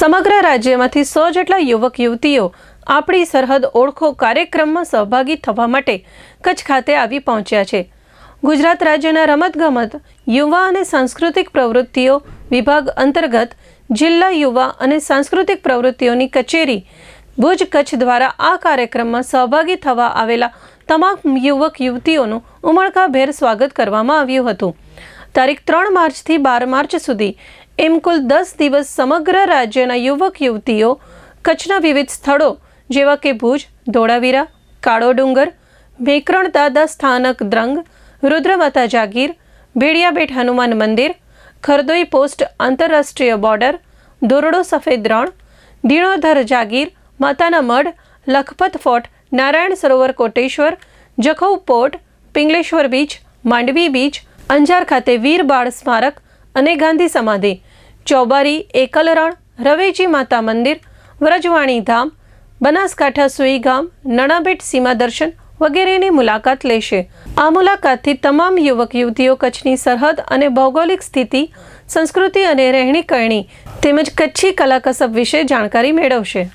સમગ્ર રાજ્યમાંથી સો જેટલા યુવક, યુવતીઓ આપણી સરહદ ઓળખો કાર્યક્રમમાં સહભાગી થવા માટે કચ્છ ખાતે આવી પહોંચ્યા છે. ગુજરાત રાજ્યના રમતગમત, યુવા અને સાંસ્કૃતિક પ્રવૃત્તિઓ વિભાગ અંતર્ગત જિલ્લા યુવા અને સાંસ્કૃતિક પ્રવૃત્તિઓની કચેરી ભુજ કચ્છ દ્વારા આ કાર્યક્રમમાં સહભાગી થવા આવેલા તમામ યુવક, યુવતીઓનું ઉમળકાભેર સ્વાગત કરવામાં આવ્યું હતું. તારીખ ત્રણ માર્ચથી બાર માર્ચ સુધી એમ કુલ દસ દિવસ સમગ્ર રાજ્યના યુવક, યુવતીઓ કચ્છના વિવિધ સ્થળો જેવા કે ભુજ, ધોળાવીરા, કાળો ડુંગર મેકરણ દાદા સ્થાનક દ્રંગ, રુદ્રમાતા જાગીર, ભેડિયાબેટ હનુમાન મંદિર, ખરદોઈ પોસ્ટ આંતરરાષ્ટ્રીય બોર્ડર દોરડો સફેદ રણ ધીણોધર જાગીર, માતાના મઢ, Lakhpat fort, Narayan Sarovar Koteshwar, Jakhau port, Pingleshwar beach, Mandvi beach, Anjar ખાતે વીર બાળ સ્મારક અને ગાંધી સમાધિ ચોબારી, એકલરણ, રવેજી માતા મંદિર, વ્રજવાણી ધામ, બનાસકાંઠા સુઈ ગામ, નણાબેટ સીમા દર્શન વગેરેની મુલાકાત લેશે. આ મુલાકાતથી તમામ યુવક, યુવતીઓ કચ્છની સરહદ અને ભૌગોલિક સ્થિતિ, સંસ્કૃતિ અને રહેણી કરણી તેમજ કચ્છી કલાકસબ વિશે જાણકારી મેળવશે.